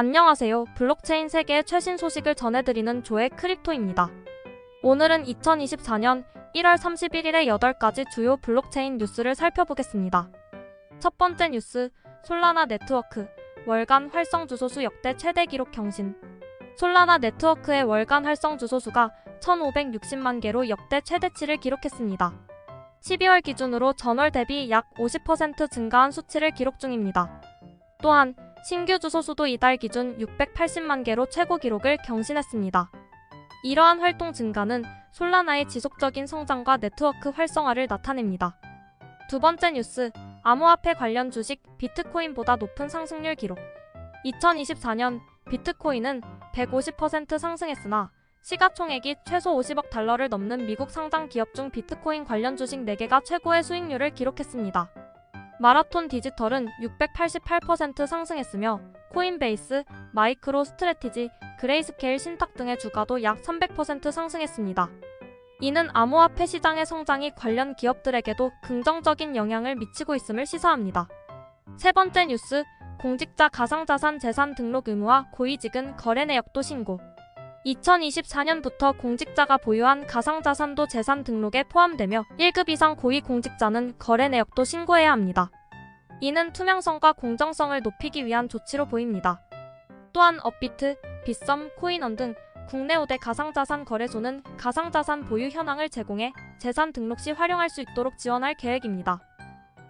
안녕하세요. 블록체인 세계의 최신 소식을 전해드리는 조의 크립토입니다. 오늘은 2024년 1월 31일의 8가지 주요 블록체인 뉴스를 살펴보겠습니다. 첫 번째 뉴스, 솔라나 네트워크, 월간 활성 주소수 역대 최대 기록 경신. 솔라나 네트워크의 월간 활성 주소수가 1,560만 개로 역대 최대치를 기록했습니다. 12월 기준으로 전월 대비 약 50% 증가한 수치를 기록 중입니다. 또한 신규 주소수도 이달 기준 680만 개로 최고 기록을 경신했습니다. 이러한 활동 증가는 솔라나의 지속적인 성장과 네트워크 활성화를 나타냅니다. 두 번째 뉴스, 암호화폐 관련 주식 비트코인보다 높은 상승률 기록. 2024년 비트코인은 150% 상승했으나 시가총액이 최소 50억 달러를 넘는 미국 상장 기업 중 비트코인 관련 주식 4개가 최고의 수익률을 기록했습니다. 마라톤 디지털은 688% 상승했으며 코인베이스, 마이크로 스트레티지, 그레이스케일 신탁 등의 주가도 약 300% 상승했습니다. 이는 암호화폐 시장의 성장이 관련 기업들에게도 긍정적인 영향을 미치고 있음을 시사합니다. 세 번째 뉴스, 공직자 가상자산 재산 등록 의무화 고위직은 거래 내역도 신고. 2024년부터 공직자가 보유한 가상자산도 재산 등록에 포함되며 1급 이상 고위 공직자는 거래 내역도 신고해야 합니다. 이는 투명성과 공정성을 높이기 위한 조치로 보입니다. 또한 업비트, 빗썸, 코인원 등 국내 5대 가상자산 거래소는 가상자산 보유 현황을 제공해 재산 등록 시 활용할 수 있도록 지원할 계획입니다.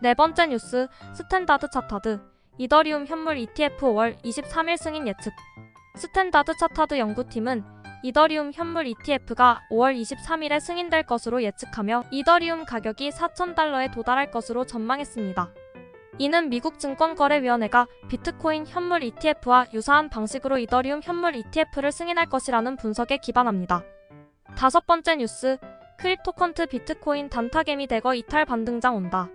네 번째 뉴스, 스탠다드 차타드, 이더리움 현물 ETF 5월 23일 승인 예측. 스탠다드 차타드 연구팀은 이더리움 현물 ETF가 5월 23일에 승인될 것으로 예측하며 이더리움 가격이 4,000달러에 도달할 것으로 전망했습니다. 이는 미국 증권거래위원회가 비트코인 현물 ETF와 유사한 방식으로 이더리움 현물 ETF를 승인할 것이라는 분석에 기반합니다. 다섯 번째 뉴스, 크립토컨트 비트코인 단타개미 대거 이탈 반등장 온다.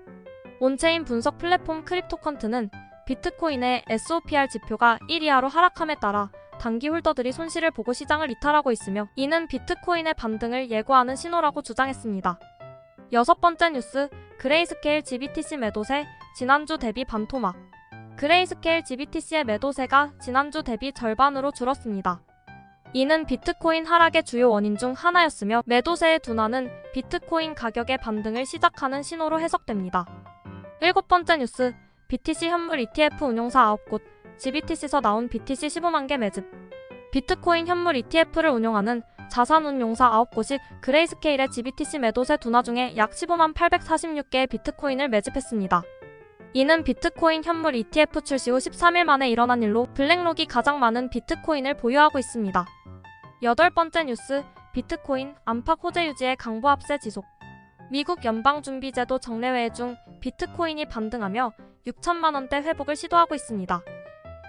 온체인 분석 플랫폼 크립토컨트는 비트코인의 SOPR 지표가 1 이하로 하락함에 따라 단기 홀더들이 손실을 보고 시장을 이탈하고 있으며 이는 비트코인의 반등을 예고하는 신호라고 주장했습니다. 여섯 번째 뉴스, 그레이스케일 GBTC 매도세 지난주 대비 반토막. 그레이스케일 GBTC의 매도세가 지난주 대비 절반으로 줄었습니다. 이는 비트코인 하락의 주요 원인 중 하나였으며 매도세의 둔화는 비트코인 가격의 반등을 시작하는 신호로 해석됩니다. 일곱 번째 뉴스, BTC 현물 ETF 운용사 9곳, GBTC에서 나온 BTC 15만 개 매집. 비트코인 현물 ETF를 운용하는 자산운용사 9곳이 그레이스케일의 GBTC 매도세 둔화 중에 약 15만 846개의 비트코인을 매집했습니다. 이는 비트코인 현물 ETF 출시 후 13일 만에 일어난 일로 블랙록이 가장 많은 비트코인을 보유하고 있습니다. 여덟 번째 뉴스, 비트코인 안팎 호재 유지의 강보합세 지속. 미국 연방준비제도 정례회의 중 비트코인이 반등하며 6천만 원대 회복을 시도하고 있습니다.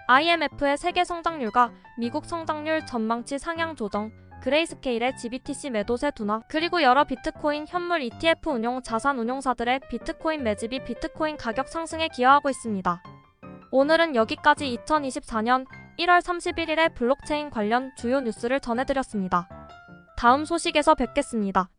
IMF의 세계 성장률과 미국 성장률 전망치 상향 조정, 그레이스케일의 GBTC 매도세 둔화, 그리고 여러 비트코인 현물 ETF 운용 자산 운용사들의 비트코인 매집이 비트코인 가격 상승에 기여하고 있습니다. 오늘은 여기까지 2024년 1월 31일의 블록체인 관련 주요 뉴스를 전해드렸습니다. 다음 소식에서 뵙겠습니다.